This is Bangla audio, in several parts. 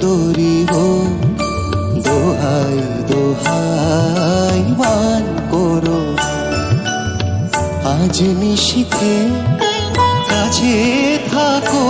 সুন্দরী হো দোহাই দোহাই মান করো। আজ নিশীথে কাছে থাকো।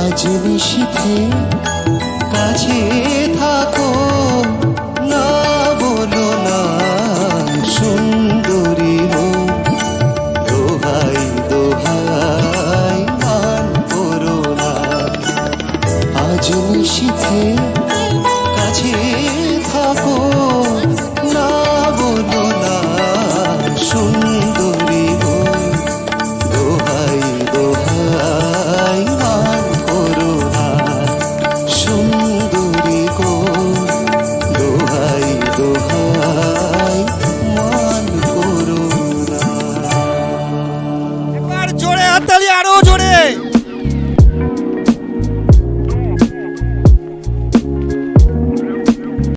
আজ নিশীথে কাছে থাকো। না বলো না, সুন্দরী দোহাই দোহাই, মান করো না। আজ নিশীথে জোরে হাততালি আরও জোরে।